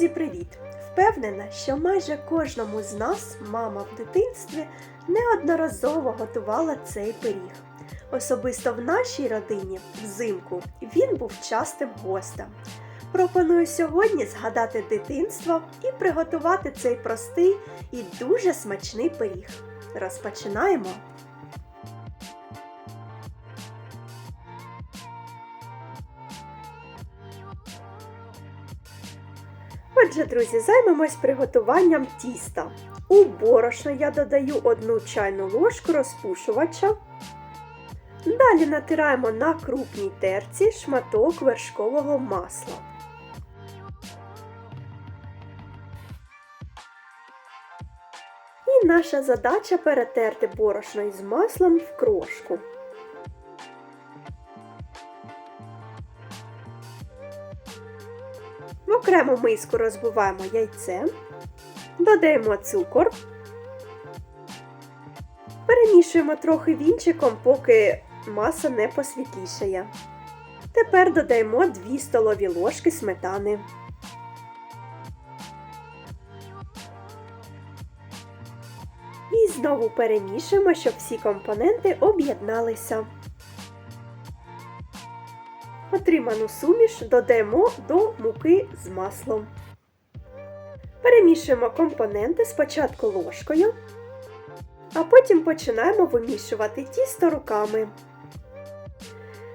Друзі, привіт! Впевнена, що майже кожному з нас мама в дитинстві неодноразово готувала цей пиріг. Особисто в нашій родині взимку він був частим гостем. Пропоную сьогодні згадати дитинство і приготувати цей простий і дуже смачний пиріг. Розпочинаємо! Отже, друзі, займемось приготуванням тіста. У борошно я додаю одну чайну ложку розпушувача. Далі натираємо на крупній терці шматок вершкового масла. І наша задача перетерти борошно із маслом в крошку. В окрему миску розбиваємо яйце, додаємо цукор, перемішуємо трохи вінчиком, поки маса не посвітлішає. Тепер додаємо 2 столові ложки сметани. І знову перемішуємо, щоб всі компоненти об'єдналися. Отриману суміш додаємо до муки з маслом. Перемішуємо компоненти спочатку ложкою, а потім починаємо вимішувати тісто руками.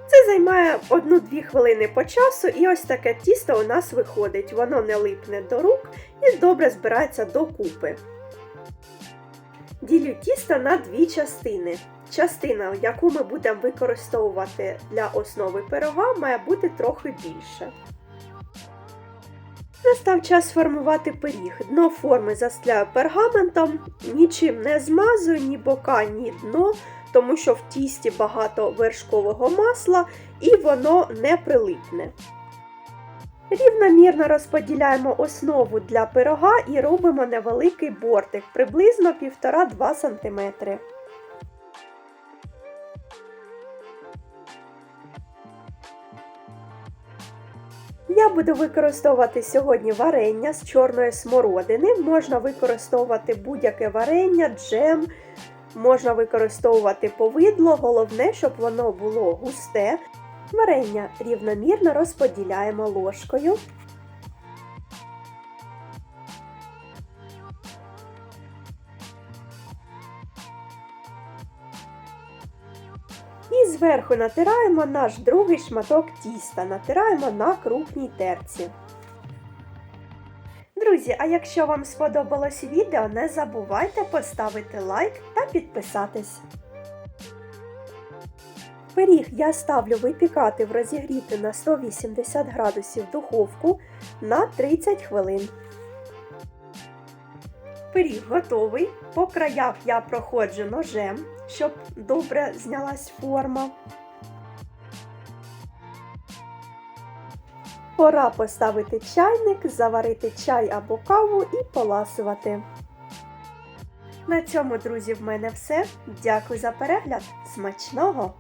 Це займає 1-2 хвилини по часу, і ось таке тісто у нас виходить. Воно не липне до рук і добре збирається докупи. Ділю тісто на дві частини. Частина, яку ми будемо використовувати для основи пирога, має бути трохи більше. Настав час формувати пиріг. Дно форми застляю пергаментом, нічим не змазую, ні бока, ні дно, тому що в тісті багато вершкового масла і воно не прилипне. Рівномірно розподіляємо основу для пирога і робимо невеликий бортик приблизно 1,5-2 см. Я буду використовувати сьогодні варення з чорної смородини. Можна використовувати будь-яке варення, джем, можна використовувати повидло, головне, щоб воно було густе. Варення рівномірно розподіляємо ложкою. І зверху натираємо наш другий шматок тіста, натираємо на крупній терці. Друзі, а якщо вам сподобалось відео, не забувайте поставити лайк та підписатись. Пиріг я ставлю випікати в розігріти на 180 градусів духовку на 30 хвилин. Пиріг готовий. По краях я проходжу ножем, щоб добре знялась форма. Пора поставити чайник, заварити чай або каву і поласувати. На цьому, друзі, в мене все. Дякую за перегляд. Смачного!